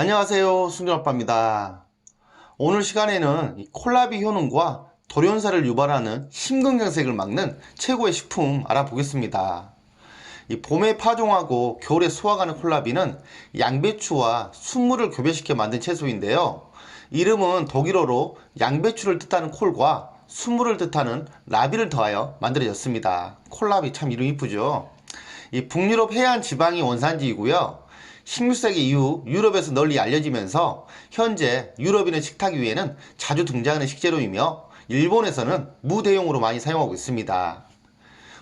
안녕하세요. 순전아빠입니다. 오늘 시간에는 이 콜라비 효능과 돌연사를 유발하는 심근경색을 막는 최고의 식품 알아보겠습니다. 이 봄에 파종하고 겨울에 수확하는 콜라비는 양배추와 순물을 교배시켜 만든 채소인데요. 이름은 독일어로 양배추를 뜻하는 콜과 순물을 뜻하는 라비를 더하여 만들어졌습니다. 콜라비 참 이름 이쁘죠? 이 북유럽 해안 지방이 원산지이고요. 16세기 이후 유럽에서 널리 알려지면서 현재 유럽인의 식탁 위에는 자주 등장하는 식재료이며 일본에서는 무대용으로 많이 사용하고 있습니다.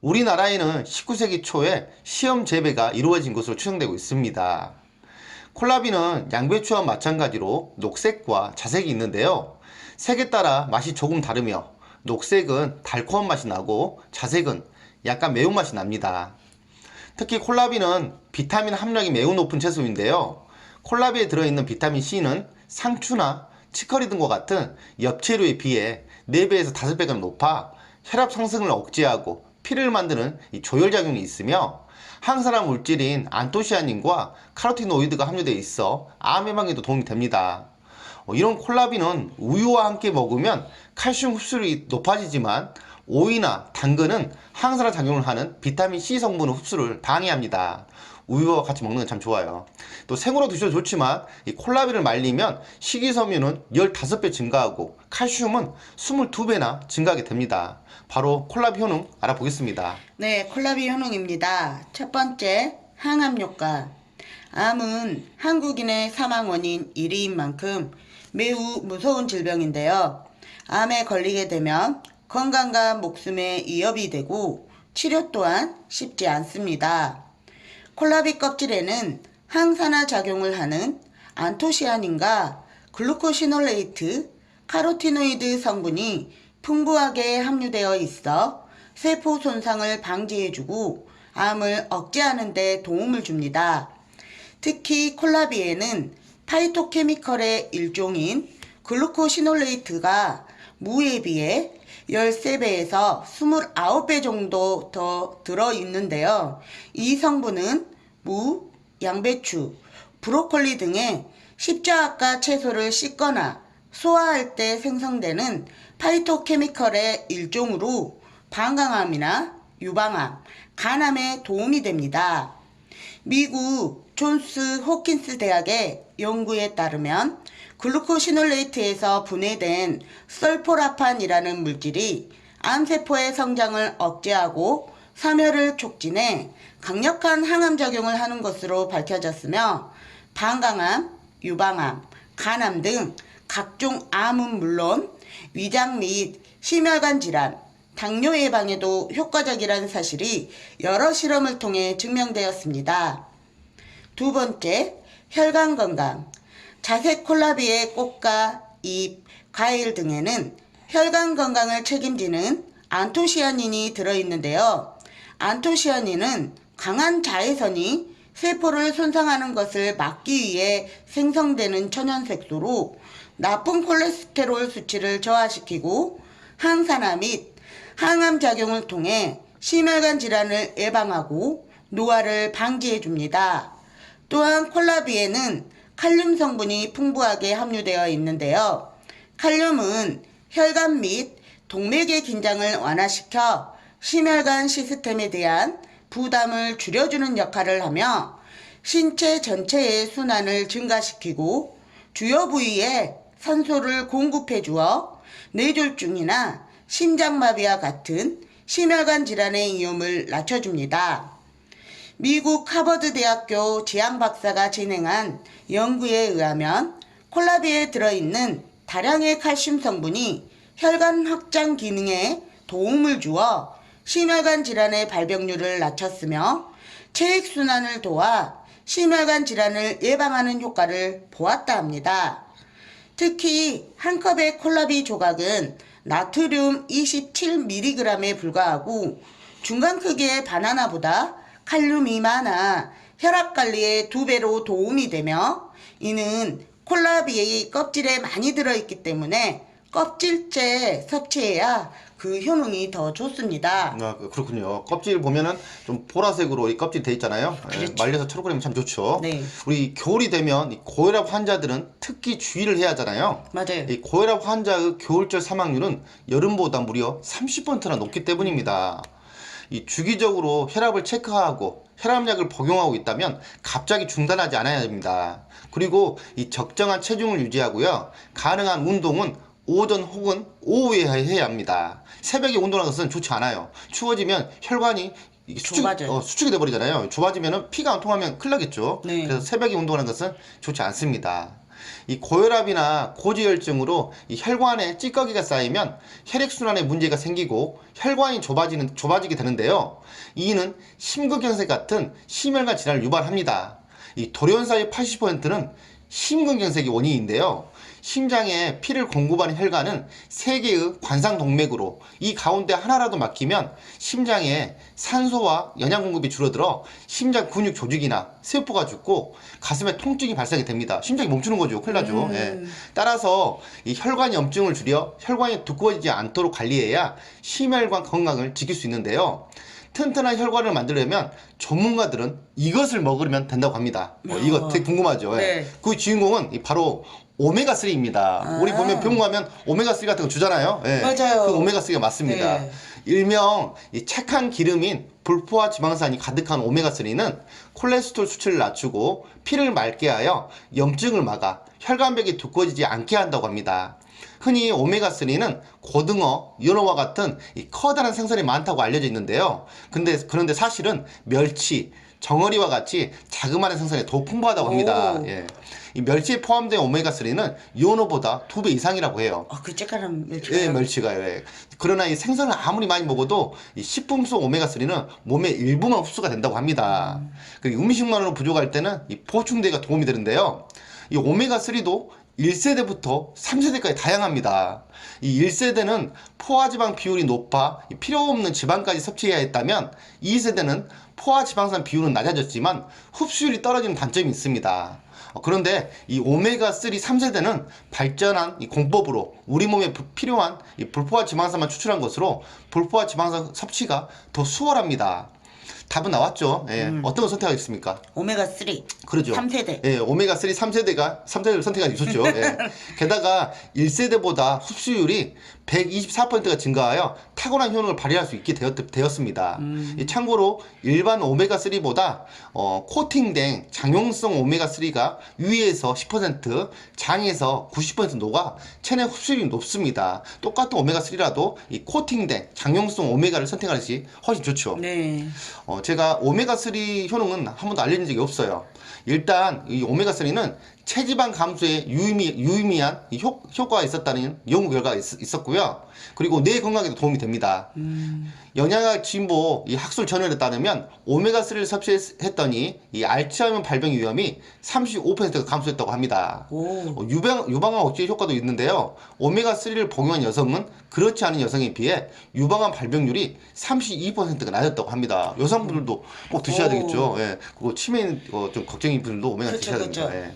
우리나라에는 19세기 초에 시험 재배가 이루어진 것으로 추정되고 있습니다. 콜라비는 양배추와 마찬가지로 녹색과 자색이 있는데요. 색에 따라 맛이 조금 다르며 녹색은 달콤한 맛이 나고 자색은 약간 매운맛이 납니다. 특히 콜라비는 비타민 함량이 매우 높은 채소인데요. 콜라비에 들어있는 비타민 C는 상추나 치커리 등과 같은 엽채류에 비해 4배에서 5배가 높아 혈압 상승을 억제하고 피를 만드는 이 조혈작용이 있으며 항산화 물질인 안토시아닌과 카로티노이드가 함유되어 있어 암 예방에도 도움이 됩니다. 어, 이런 콜라비는 우유와 함께 먹으면 칼슘 흡수율이 높아지지만 오이나 당근은 항산화 작용을 하는 비타민 C 성분의 흡수를 방해합니다. 우유와 같이 먹는 건 참 좋아요. 또 생으로 드셔도 좋지만 이 콜라비를 말리면 식이섬유는 15배 증가하고 칼슘은 22배나 증가하게 됩니다. 바로 콜라비 효능 알아보겠습니다. 네, 콜라비 효능입니다. 첫 번째, 항암 효과. 암은 한국인의 사망 원인 1위인 만큼 매우 무서운 질병인데요. 암에 걸리게 되면 건강과 목숨에 위협이 되고 치료 또한 쉽지 않습니다. 콜라비 껍질에는 항산화 작용을 하는 안토시아닌과 글루코시놀레이트, 카로티노이드 성분이 풍부하게 함유되어 있어 세포 손상을 방지해주고 암을 억제하는 데 도움을 줍니다. 특히 콜라비에는 파이토케미컬의 일종인 글루코시놀레이트가 무에 비해 13배에서 29배 정도 더 들어있는데요. 이 성분은 무, 양배추, 브로콜리 등의 십자학과 채소를 씻거나 소화할 때 생성되는 파이토케미컬의 일종으로 방광암이나 유방암, 간암에 도움이 됩니다. 미국 존스 호킨스 대학의 연구에 따르면 글루코시놀레이트에서 분해된 설포라판이라는 물질이 암세포의 성장을 억제하고 사멸을 촉진해 강력한 항암 작용을 하는 것으로 밝혀졌으며 방광암, 유방암, 간암 등 각종 암은 물론 위장 및 심혈관 질환, 당뇨 예방에도 효과적이라는 사실이 여러 실험을 통해 증명되었습니다. 두 번째, 혈관 건강. 자색 콜라비의 꽃과 잎, 과일 등에는 혈관 건강을 책임지는 안토시아닌이 들어있는데요. 안토시아닌은 강한 자외선이 세포를 손상하는 것을 막기 위해 생성되는 천연색소로 나쁜 콜레스테롤 수치를 저하시키고 항산화 및 항암 작용을 통해 심혈관 질환을 예방하고 노화를 방지해 줍니다. 또한 콜라비에는 칼륨 성분이 풍부하게 함유되어 있는데요. 칼륨은 혈관 및 동맥의 긴장을 완화시켜 심혈관 시스템에 대한 부담을 줄여주는 역할을 하며 신체 전체의 순환을 증가시키고 주요 부위에 산소를 공급해 주어 뇌졸중이나 심장마비와 같은 심혈관 질환의 위험을 낮춰줍니다. 미국 하버드 대학교 지향 박사가 진행한 연구에 의하면 콜라비에 들어있는 다량의 칼슘 성분이 혈관 확장 기능에 도움을 주어 심혈관 질환의 발병률을 낮췄으며 체액순환을 도와 심혈관 질환을 예방하는 효과를 보았다 합니다. 특히 한 컵의 콜라비 조각은 나트륨 27mg에 불과하고 중간 크기의 바나나보다 칼륨이 많아 혈압 관리에 두 배로 도움이 되며 이는 콜라비의 껍질에 많이 들어있기 때문에 껍질째 섭취해야 그 효능이 더 좋습니다. 아, 그- 그렇군요. 껍질 보면은 좀 보라색으로 이 껍질 돼 있잖아요. 예, 그렇죠. 말려서 초록그램이 참 좋죠. 네. 우리 겨울이 되면 이 고혈압 환자들은 특히 주의를 해야 하잖아요. 맞아요. 이 고혈압 환자의 겨울철 사망률은 여름보다 무려 30%나 높기 때문입니다. 이 주기적으로 혈압을 체크하고 혈압약을 복용하고 있다면 갑자기 중단하지 않아야 됩니다. 그리고 이 적정한 체중을 유지하고요. 가능한 운동은 오전 혹은 오후에 해야 합니다. 새벽에 운동하는 것은 좋지 않아요. 추워지면 혈관이 수축. 어, 수축이 돼버리잖아요. 좁아지면 피가 안 통하면 큰일 나겠죠. 네. 그래서 새벽에 운동하는 것은 좋지 않습니다. 이 고혈압이나 고지혈증으로 이 혈관에 찌꺼기가 쌓이면 혈액순환에 문제가 생기고 혈관이 좁아지는, 좁아지게 되는데요. 이는 심근경색 같은 심혈관 질환을 유발합니다. 이 돌연사의 80%는 심근경색이 원인인데요. 심장에 피를 공급하는 혈관은 세 개의 관상 동맥으로 이 가운데 하나라도 막히면 심장에 산소와 영양 공급이 줄어들어 심장 근육 조직이나 세포가 죽고 가슴에 통증이 발생이 됩니다. 심장이 멈추는 거죠. 큰일 나죠. 예. 따라서 이 혈관 염증을 줄여 혈관이 두꺼워지지 않도록 관리해야 심혈관 건강을 지킬 수 있는데요. 튼튼한 혈관을 만들려면 전문가들은 이것을 먹으면 된다고 합니다. 어, 이거 되게 궁금하죠. 예. 네. 그 주인공은 이 바로 오메가 3입니다. 우리 보면 병원 가면 오메가 3 같은 거 주잖아요. 예. 맞아요. 그 오메가 3가 맞습니다. 네. 일명 이 착한 기름인 불포화 지방산이 가득한 오메가 3는 콜레스테롤 수치를 낮추고 피를 맑게 하여 염증을 막아 혈관벽이 두꺼워지지 않게 한다고 합니다. 흔히 오메가 3는 고등어, 연어와 같은 이 커다란 생선이 많다고 알려져 있는데요. 근데 그런데 사실은 멸치, 정어리와 같이 자그마한 생선이 더 풍부하다고 합니다. 오. 예. 이 멸치에 포함된 오메가 3는 연어보다 두 배 이상이라고 해요. 아, 그 쬐까란 멸치. 예, 멸치가요. 예. 그러나 이 생선을 아무리 많이 먹어도 이 식품 속 오메가3는 몸의 일부만 흡수가 된다고 합니다. 그리고 음식만으로 부족할 때는 이 보충제가 도움이 되는데요. 이 오메가3도 1세대부터 3세대까지 다양합니다. 이 1세대는 포화지방 비율이 높아 이 필요 없는 지방까지 섭취해야 했다면 2세대는 포화 지방산 비율은 낮아졌지만 흡수율이 떨어지는 단점이 있습니다. 어, 그런데 이 오메가3 3세대는 발전한 이 공법으로 우리 몸에 부- 필요한 이 불포화 지방산만 추출한 것으로 불포화 지방산 섭취가 더 수월합니다. 답은 나왔죠. 예. 어떤 걸 선택하겠습니까? 오메가 3. 그러죠. 3세대. 예, 오메가 3 3세대가 3세대를 선택할 수 있었죠. 예. 게다가 1세대보다 흡수율이 124%가 증가하여 탁월한 효능을 발휘할 수 있게 되었, 되었습니다. 이 참고로 일반 오메가 3보다 어, 코팅된 장용성 오메가 3가 위에서 10%, 장에서 90% 녹아 체내 흡수율이 높습니다. 똑같은 오메가 3라도 이 코팅된 장용성 오메가를 선택하는 것이 훨씬 좋죠. 네. 어, 제가 오메가3 효능은 한 번도 알려진 적이 없어요. 일단 이 오메가3는 체지방 감소에 유의미, 유의미한 이 효, 효과가 있었다는 연구 결과가 있, 었고요 그리고 뇌 건강에도 도움이 됩니다. 영양학 진보 이 학술 전열에 따르면 오메가3를 섭취했더니 이 알츠하이머 발병 위험이 35%가 감소했다고 합니다. 오. 어, 유방, 유방암 억제 효과도 있는데요. 오메가3를 복용한 여성은 그렇지 않은 여성에 비해 유방암 발병률이 32%가 낮았다고 합니다. 여성분들도 꼭 드셔야 오. 되겠죠. 예. 그리고 치매 어, 좀 걱정인 분들도 오메가 그쵸, 드셔야 됩니다. 그쵸. 예.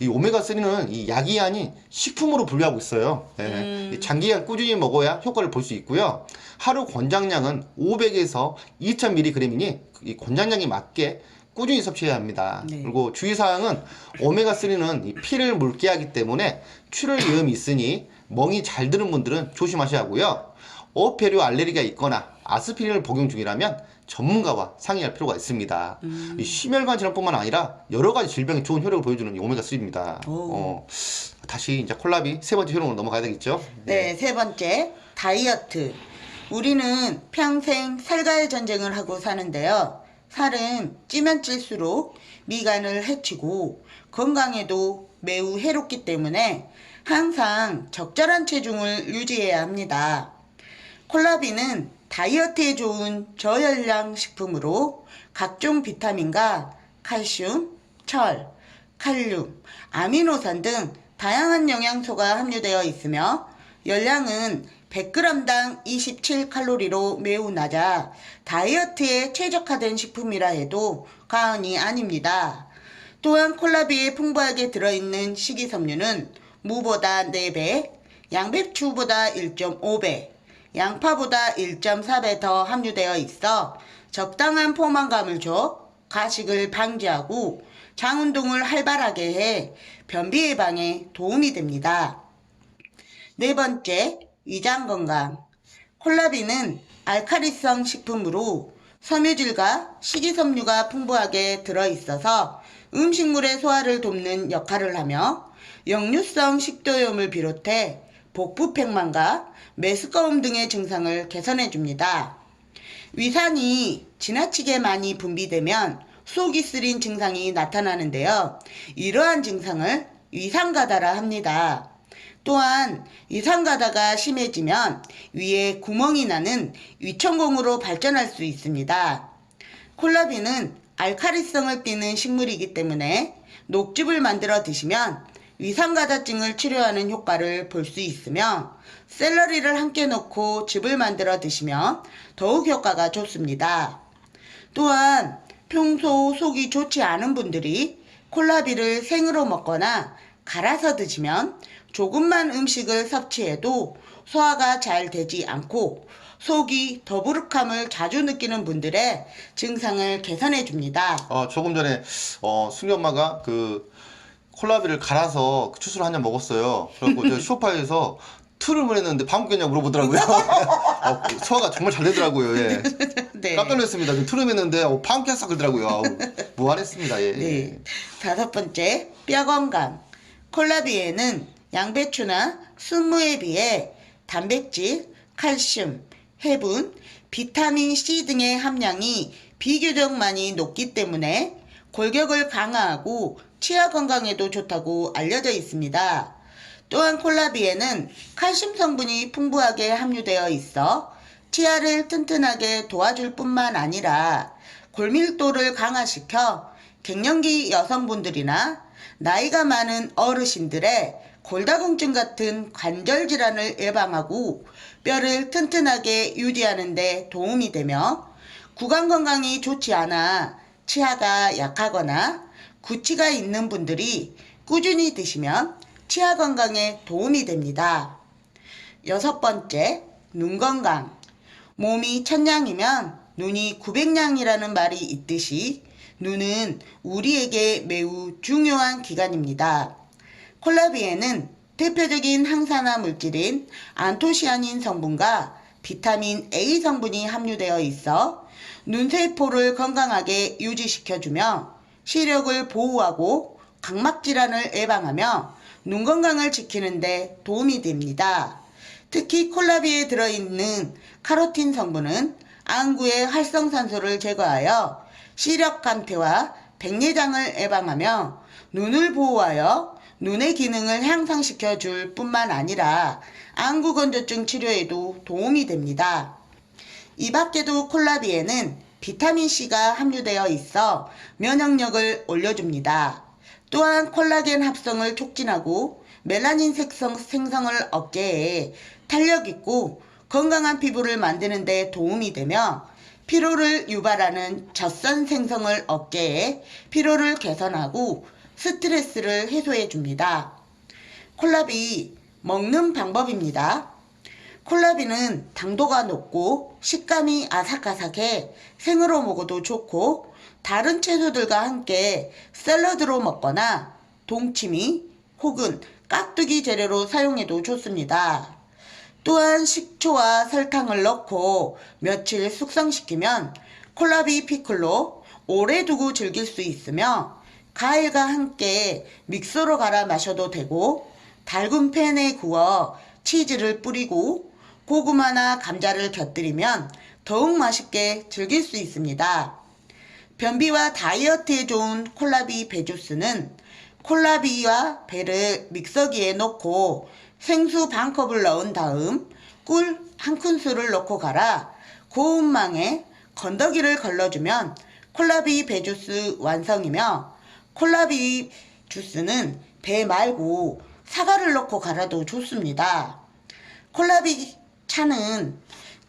이 오메가3는 이 약이 아닌 식품으로 분류하고 있어요. 예. 음. 이 장기간 꾸준히 먹어야 효과를 볼 수 있고요. 하루 권장량은 500에서 2000mg이니 이 권장량에 맞게 꾸준히 섭취해야 합니다. 네. 그리고 주의사항은 오메가3는 이 피를 묽게 하기 때문에 출혈 위험이 있으니 멍이 잘 드는 분들은 조심하셔야 하고요. 어패류 알레르기가 있거나 아스피린을 복용 중이라면 전문가와 상의할 필요가 있습니다. 음. 이 심혈관 질환뿐만 아니라 여러 가지 질병에 좋은 효력을 보여주는 이 오메가3입니다. 오. 어, 다시 이제 콜라비 세 번째 효능으로 넘어가야 되겠죠? 네, 세 번째, 다이어트. 우리는 평생 살과의 전쟁을 하고 사는데요. 살은 찌면 찔수록 미간을 해치고 건강에도 매우 해롭기 때문에 항상 적절한 체중을 유지해야 합니다. 콜라비는 다이어트에 좋은 저열량 식품으로 각종 비타민과 칼슘, 철, 칼륨, 아미노산 등 다양한 영양소가 함유되어 있으며 열량은 100g당 27칼로리로 매우 낮아 다이어트에 최적화된 식품이라 해도 과언이 아닙니다. 또한 콜라비에 풍부하게 들어있는 식이섬유는 무보다 4배, 양배추보다 1.5배, 양파보다 1.4배 더 함유되어 있어 적당한 포만감을 줘 가식을 방지하고 장 운동을 활발하게 해 변비 예방에 도움이 됩니다. 네 번째, 위장 건강. 콜라비는 알카리성 식품으로 섬유질과 식이섬유가 풍부하게 들어있어서 음식물의 소화를 돕는 역할을 하며 역류성 식도염을 비롯해 복부팽만과 메스꺼움 등의 증상을 개선해 줍니다. 위산이 지나치게 많이 분비되면 속이 쓰린 증상이 나타나는데요. 이러한 증상을 위산가다라 합니다. 또한 위산가다가 심해지면 위에 구멍이 나는 위천공으로 발전할 수 있습니다. 콜라비는 알카리성을 띠는 식물이기 때문에 녹즙을 만들어 드시면 위산가다증을 치료하는 효과를 볼 수 있으며 샐러리를 함께 넣고 즙을 만들어 드시면 더욱 효과가 좋습니다. 또한 평소 속이 좋지 않은 분들이 콜라비를 생으로 먹거나 갈아서 드시면 조금만 음식을 섭취해도 소화가 잘 되지 않고 속이 더부룩함을 자주 느끼는 분들의 증상을 개선해 줍니다. 어, 조금 전에 어, 승희 엄마가 그 콜라비를 갈아서 그 주스를 한 잔 먹었어요. 그래갖고 제가 쇼파에서 트름을 했는데 방귀 꼈냐고 물어보더라고요. 어, 소화가 정말 잘 되더라고요. 예. 네. 깜짝 놀랐습니다. 좀 트름 했는데 어, 방귀 꼈어 그러더라고요. 아우, 무한했습니다. 예. 네. 다섯 번째, 뼈 건강. 콜라비에는 양배추나 순무에 비해 단백질, 칼슘, 해분, 비타민 C 등의 함량이 비교적 많이 높기 때문에 골격을 강화하고 치아 건강에도 좋다고 알려져 있습니다. 또한 콜라비에는 칼슘 성분이 풍부하게 함유되어 있어 치아를 튼튼하게 도와줄 뿐만 아니라 골밀도를 강화시켜 갱년기 여성분들이나 나이가 많은 어르신들의 골다공증 같은 관절 질환을 예방하고 뼈를 튼튼하게 유지하는 데 도움이 되며 구강 건강이 좋지 않아 치아가 약하거나 구취가 있는 분들이 꾸준히 드시면 치아 건강에 도움이 됩니다. 여섯 번째, 눈 건강. 몸이 천냥이면 눈이 구백냥이라는 말이 있듯이 눈은 우리에게 매우 중요한 기관입니다. 콜라비에는 대표적인 항산화 물질인 안토시아닌 성분과 비타민 A 성분이 함유되어 있어 눈세포를 건강하게 유지시켜주며 시력을 보호하고 각막 질환을 예방하며 눈 건강을 지키는데 도움이 됩니다. 특히 콜라비에 들어있는 카로틴 성분은 안구의 활성산소를 제거하여 시력 감퇴와 백내장을 예방하며 눈을 보호하여 눈의 기능을 향상시켜 줄 뿐만 아니라 안구 건조증 치료에도 도움이 됩니다. 이 밖에도 콜라비에는 비타민C가 함유되어 있어 면역력을 올려줍니다. 또한 콜라겐 합성을 촉진하고 멜라닌 색성 생성을 억제해 탄력 있고 건강한 피부를 만드는 데 도움이 되며 피로를 유발하는 젖산 생성을 억제해 피로를 개선하고 스트레스를 해소해 줍니다. 콜라비 먹는 방법입니다. 콜라비는 당도가 높고 식감이 아삭아삭해 생으로 먹어도 좋고 다른 채소들과 함께 샐러드로 먹거나 동치미 혹은 깍두기 재료로 사용해도 좋습니다. 또한 식초와 설탕을 넣고 며칠 숙성시키면 콜라비 피클로 오래 두고 즐길 수 있으며 과일과 함께 믹서로 갈아 마셔도 되고 달군 팬에 구워 치즈를 뿌리고 고구마나 감자를 곁들이면 더욱 맛있게 즐길 수 있습니다. 변비와 다이어트에 좋은 콜라비 배 주스는 콜라비와 배를 믹서기에 넣고 생수 반 컵을 넣은 다음 꿀 한 큰술을 넣고 갈아 고운 망에 건더기를 걸러주면 콜라비 배 주스 완성이며 콜라비 주스는 배 말고 사과를 넣고 갈아도 좋습니다. 콜라비 차는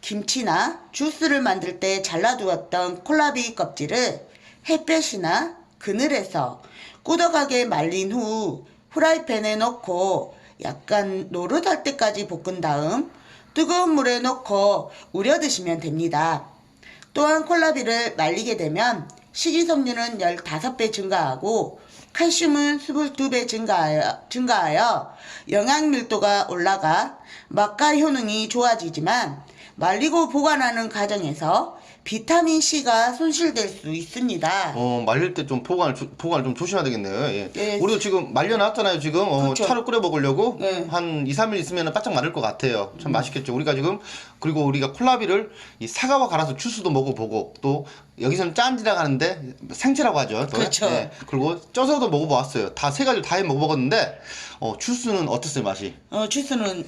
김치나 주스를 만들 때 잘라두었던 콜라비 껍질을 햇볕이나 그늘에서 꾸덕하게 말린 후 후라이팬에 넣고 약간 노릇할 때까지 볶은 다음 뜨거운 물에 넣고 우려 드시면 됩니다. 또한 콜라비를 말리게 되면 식이섬유는 15배 증가하고 칼슘은 22배 증가하여, 증가하여 영양 밀도가 올라가 맛과 효능이 좋아지지만 말리고 보관하는 과정에서 비타민 C가 손실될 수 있습니다. 어, 말릴 때 좀 보관을, 조- 보관을 좀 조심해야 되겠네요. 예. 네. 우리도 지금 말려놨잖아요, 지금. 어, 그렇죠. 차를 끓여 먹으려고. 네. 한 2, 3일 있으면 바짝 마를 것 같아요. 참 맛있겠죠. 우리가 지금, 그리고 우리가 콜라비를 이 사과와 갈아서 주스도 먹어보고, 또 여기서는 짠지라고 하는데 생채라고 하죠. 또. 그렇죠. 예. 그리고 쪄서도 먹어보았어요. 다 세 가지를 다 해 먹어봤는데, 어, 주스는 어땠어요, 맛이? 어, 주스는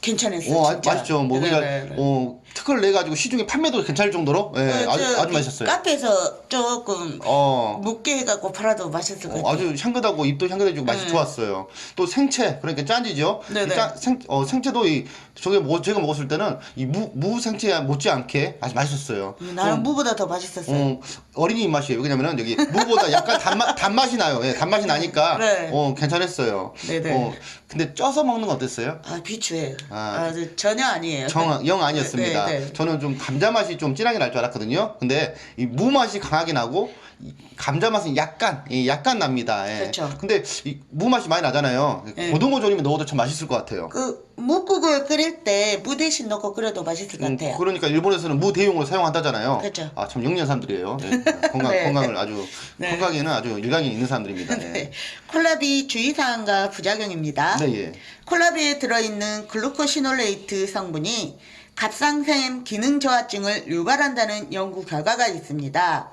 괜찮았어요. 어, 아, 진짜. 맛있죠. 뭐, 네, 우리가, 네, 네. 어, 특허를 내가지고 시중에 판매도 괜찮을 정도로, 예, 어, 아주, 저 아주 맛있었어요. 카페에서 조금 어. 묵게 해갖고 팔아도 맛있을 것 어, 같아요. 아주 향긋하고 입도 향긋해지고 맛이 좋았어요. 또 생채 그러니까 짠지죠. 음. 네네. 이 짠- 생, 어, 생채도 이 저게 뭐 제가 먹었을 때는 이 무 무 생채 못지않게 아주 맛있었어요. 음, 나는 좀, 무보다 더 맛있었어요. 어, 어린이 입맛이에요. 왜냐면은 여기 무보다 약간 단맛 단맛이 나요. 예, 단맛이 나니까 네. 어 괜찮았어요. 네네. 어, 근데 쪄서 먹는 건 어땠어요? 아 비추해요. 아. 아, 저- 전혀 아니에요. 정, 영 아니었습니다. 네, 네. 저는 좀 감자 맛이 좀 진하게 날 줄 알았거든요. 근데 이 무 맛이 강하게 나고 이 감자 맛은 약간 예, 약간 납니다. 예. 그렇죠. 근데 이 무 맛이 많이 나잖아요. 네. 고등어 조림에 넣어도 참 맛있을 것 같아요. 그 묵국을 끓일 때 무 대신 넣고 끓여도 맛있을 것 음, 같아요. 그러니까 일본에서는 무 대용으로 사용한다잖아요. 그렇죠. 아 참 영리한 사람들이에요. 예. 건강 네. 건강을 아주 네. 건강에는 아주 일강이 있는 사람들입니다. 예. 네. 콜라비 주의사항과 부작용입니다. 네, 예. 콜라비에 들어있는 글루코시놀레이트 성분이 갑상샘 기능 저하증을 유발한다는 연구 결과가 있습니다.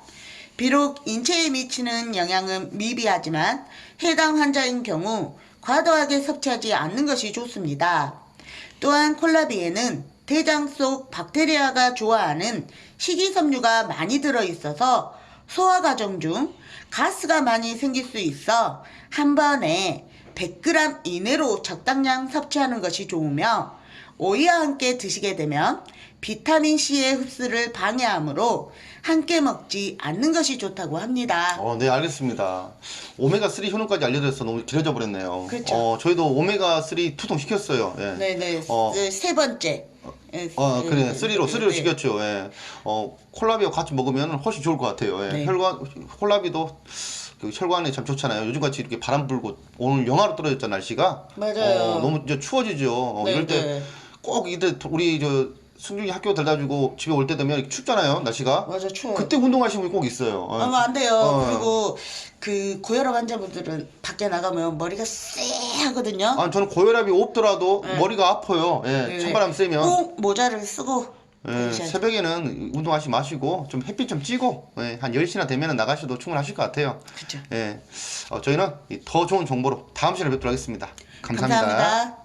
비록 인체에 미치는 영향은 미비하지만 해당 환자인 경우 과도하게 섭취하지 않는 것이 좋습니다. 또한 콜라비에는 대장 속 박테리아가 좋아하는 식이섬유가 많이 들어있어서 소화 과정 중 가스가 많이 생길 수 있어 한 번에 100g 이내로 적당량 섭취하는 것이 좋으며 오이와 함께 드시게 되면 비타민 C의 흡수를 방해하므로 함께 먹지 않는 것이 좋다고 합니다. 어, 네, 알겠습니다. 오메가3 효능까지 알려드려서 너무 길어져 버렸네요. 그렇죠. 어, 저희도 오메가3 투통 시켰어요. 예. 네네. 어. 그 세 번째. 예, 어, 예, 그래. 예, 쓰리로, 예, 쓰리로 예. 시켰죠. 예. 어, 콜라비와 같이 먹으면 훨씬 좋을 것 같아요. 예. 네. 혈관, 콜라비도 그 혈관에 참 좋잖아요. 요즘같이 이렇게 바람 불고 오늘 영하로 떨어졌잖아, 날씨가. 맞아요. 어, 너무 이제 추워지죠. 어, 네, 이럴 때 네. 꼭 이때 우리 저 승준이 학교 데려다 주고 집에 올 때 되면 춥잖아요, 날씨가. 맞아 추워. 그때 운동하시는 분이 꼭 있어요. 어. 하면 안 돼요. 어. 그리고 그 고혈압 환자분들은 밖에 나가면 머리가 쎄하거든요. 아, 저는 고혈압이 없더라도 네. 머리가 아파요. 예. 네. 찬바람 쐬면. 꼭 모자를 쓰고 예, 돼요. 새벽에는 운동하시 마시고 좀 햇빛 좀 찌고 예, 한 10시나 되면 나가셔도 충분하실 것 같아요. 그죠. 예. 어, 저희는 이더 좋은 정보로 다음 시간에 뵙도록 하겠습니다 감사합니다. 감사합니다.